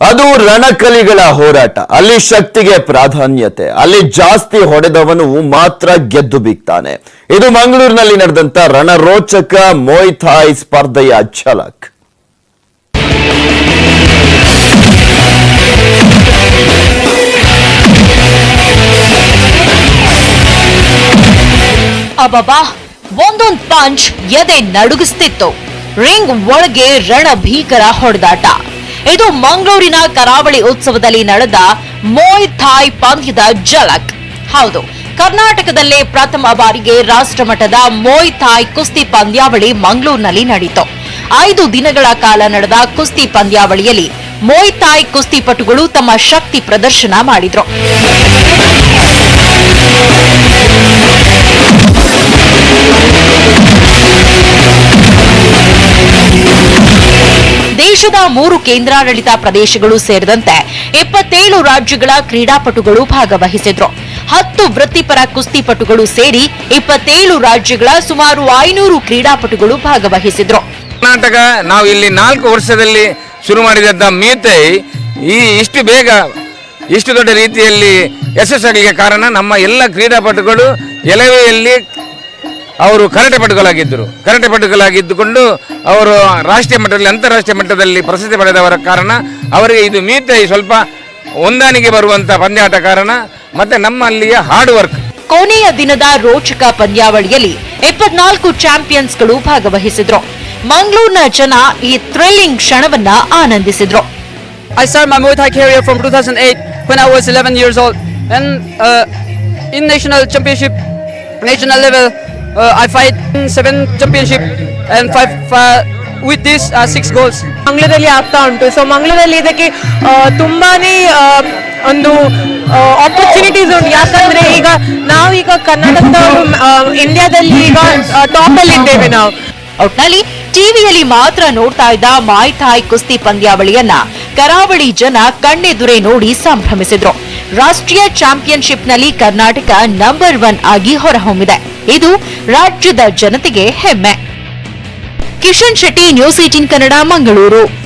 ಅದು ರಣಕಲಿಗಳ ಹೋರಾಟ. ಅಲ್ಲಿ ಶಕ್ತಿಗೆ ಪ್ರಾಧಾನ್ಯತೆ, ಅಲ್ಲಿ ಜಾಸ್ತಿ ಹೊಡೆದವನು ಮಾತ್ರ ಗೆದ್ದು ಬೀಗ್ತಾನೆ. ಇದು ಮಂಗಳೂರಿನಲ್ಲಿ ನಡೆದಂತ ರಣರೋಚಕ ಮೊಯ್ಥಾಯ್ ಸ್ಪರ್ಧೆಯ ಛಲಕ್ ಅಬಾಬಾ ಒಂದೊಂದ್ ಪಂಚ್ ಎದೆ ನಡುಗಿಸ್ತಿತ್ತು. ರಿಂಗ್ ಒಳಗೆ ರಣ ಭೀಕರ ಹೊಡೆದಾಟ. ಇದು ಮಂಗಳೂರಿನ ಕರಾವಳಿ ಉತ್ಸವದಲ್ಲಿ ನಡೆದ ಮೋಯ್ ಥಾಯ್ ಪಂದ್ಯದ ಝಲಕ್. ಹೌದು, ಕರ್ನಾಟಕದಲ್ಲೇ ಪ್ರಥಮ ಬಾರಿಗೆ ರಾಷ್ಟ್ರಮಟ್ಟದ ಮೋಯ್ ಥಾಯ್ ಕುಸ್ತಿ ಪಂದ್ಯಾವಳಿ ಮಂಗಳೂರಿನಲ್ಲಿ ನಡೆಯಿತು ಐದು ದಿನಗಳ ಕಾಲ ನಡೆದ ಕುಸ್ತಿ ಪಂದ್ಯಾವಳಿಯಲ್ಲಿ ಮೋಯ್ ಥಾಯ್ ಕುಸ್ತಿಪಟುಗಳು ತಮ್ಮ ಶಕ್ತಿ ಪ್ರದರ್ಶನ ಮಾಡಿದ್ರು. ದೇಶದ ಮೂರು ಕೇಂದ್ರಾಡಳಿತ ಪ್ರದೇಶಗಳು ಸೇರಿದಂತೆ ಇಪ್ಪತ್ತೇಳು ರಾಜ್ಯಗಳ ಕ್ರೀಡಾಪಟುಗಳು ಭಾಗವಹಿಸಿದ್ರು. ಹತ್ತು ವೃತ್ತಿಪರ ಕುಸ್ತಿಪಟುಗಳು ಸೇರಿ ಇಪ್ಪತ್ತೇಳು ರಾಜ್ಯಗಳ ಸುಮಾರು ಐನೂರು ಕ್ರೀಡಾಪಟುಗಳು ಭಾಗವಹಿಸಿದ್ರು. ಕರ್ನಾಟಕ ನಾವು ಇಲ್ಲಿ ನಾಲ್ಕು ವರ್ಷದಲ್ಲಿ ಶುರು ಮಾಡಿದಂಥ ಮೀತೈ ಈ ಇಷ್ಟು ಬೇಗ ಇಷ್ಟು ದೊಡ್ಡ ರೀತಿಯಲ್ಲಿ ಯಶಸ್ಸಾಗಲಿಕ್ಕೆ ಕಾರಣ ನಮ್ಮ ಎಲ್ಲ ಕ್ರೀಡಾಪಟುಗಳು ಎಲವೆಯಲ್ಲಿ ಅವರು ಕರಾಟೆ ಪಟುಗಳಾಗಿದ್ದರು. ಕರಾಟೆ ಪಟುಗಳಾಗಿದ್ದುಕೊಂಡು ಅವರು ರಾಷ್ಟ್ರೀಯ ಮಟ್ಟದಲ್ಲಿ ಅಂತಾರಾಷ್ಟ್ರೀಯ ಮಟ್ಟದಲ್ಲಿ ಪ್ರಸಿದ್ಧಿ ಪಡೆದವರ ಕಾರಣ ಅವರಿಗೆ ಇದು ಮೀತೈ ಸ್ವಲ್ಪ ಹೊಂದಾಣಿಕೆ ಬರುವಂಥ ಪಂದ್ಯಾಟ ಕಾರಣ. ಮತ್ತೆ ನಮ್ಮಲ್ಲಿಯ ಹಾರ್ಡ್ ವರ್ಕ್ ಕೊನೆಯ ದಿನದ ರೋಚಕ ಪಂದ್ಯಾವಳಿಯಲ್ಲಿ ಇಪ್ಪತ್ನಾಲ್ಕು ಚಾಂಪಿಯನ್ಸ್ಗಳು ಭಾಗವಹಿಸಿದ್ರು. ಮಂಗಳೂರಿನ ಜನ ಈ ಥ್ರಿಲ್ಲಿಂಗ್ ಕ್ಷಣವನ್ನ ಆನಂದಿಸಿದ್ರು. I started my Muay Thai career from 2008 when I was 11 years old. And uh, in national championship, national level, uh, I fight in seven championship and five, five with this uh, six goals. ಮಂಗಳೂರಲ್ಲಿ ಆಗ್ತಾ ಉಂಟು. So ಮಂಗಳೂರಲ್ಲಿ ಇದಕ್ಕೆ ತುಂಬಾನೇ ಒಂದು opportunities ಉಂಟು. ಯಾಕಂದ್ರೆ ಈಗ ನಾವೀಗ ಕರ್ನಾಟಕ ಇಂಡಿಯಾದಲ್ಲಿ ಈಗ ಟಾಪ್ ಅಲ್ಲಿ ಇದ್ದೇವೆ ನಾವು. ಒಟ್ನಲ್ಲಿ ಟಿವಿಯಲ್ಲಿ ಮಾತ್ರ ನೋಡ್ತಾ ಇದ್ದ ಮಾಯ್ ಥಾಯ್ ಕುಸ್ತಿ ಪಂದ್ಯಾವಳಿಯನ್ನ ಕರಾವಳಿ ಜನ ಕಣ್ಣೆದುರೇ ನೋಡಿ ಸಂಭ್ರಮಿಸಿದ್ರು. ರಾಷ್ಟ್ರೀಯ ಚಾಂಪಿಯನ್ಶಿಪ್ನಲ್ಲಿ ಕರ್ನಾಟಕ ನಂಬರ್ ಒನ್ ಆಗಿ ಹೊರಹೊಮ್ಮಿದೆ. ಇದು ರಾಜ್ಯದ ಜನತೆಗೆ ಹೆಮ್ಮೆ. Kishan Shetty news eighteen Kannada Mangaluru.